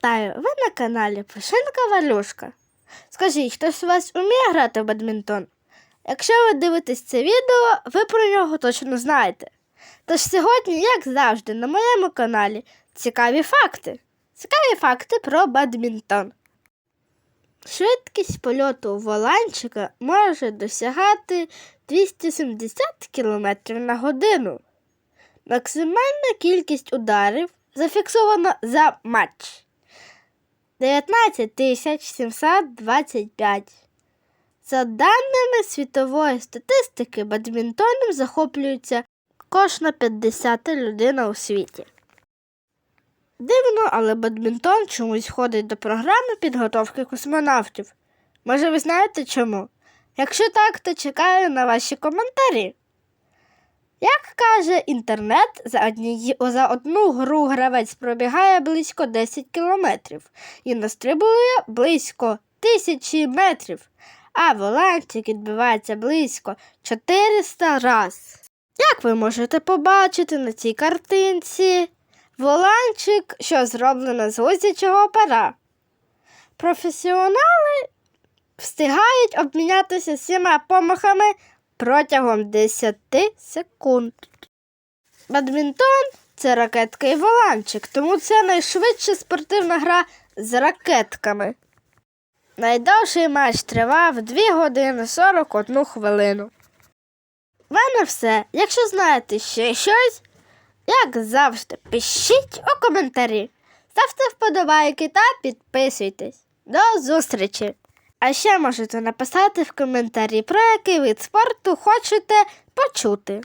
Вітаю! Ви на каналі Пушинка Валюшка. Скажіть, хтось у вас вміє грати в бадмінтон? Якщо ви дивитесь це відео, ви про нього точно знаєте. Тож сьогодні, як завжди, на моєму каналі цікаві факти. Цікаві факти про бадмінтон. Швидкість польоту воланчика може досягати 270 км на годину. Максимальна кількість ударів зафіксовано за матч 19 725. За даними світової статистики, бадмінтоном захоплюється кожна 50 людина у світі. Дивно, але бадмінтон чомусь входить до програми підготовки космонавтів. Може, ви знаєте чому? Якщо так, то чекаю на ваші коментарі. Як каже інтернет, за, одні... за одну гру гравець пробігає близько 10 кілометрів і настрибує близько тисячі метрів, а воланчик відбивається близько 400 раз. Як ви можете побачити на цій картинці, воланчик, що зроблено з гусячого пера. Професіонали встигають обмінятися всіма помахами протягом 10 секунд. Бадмінтон це ракетка і воланчик, тому це найшвидша спортивна гра з ракетками. Найдовший матч тривав 2 години 41 хвилину. В мене все. Якщо знаєте ще щось, як завжди, пишіть у коментарі, ставте вподобайки та підписуйтесь. До зустрічі! А ще можете написати в коментарі, про який вид спорту хочете почути.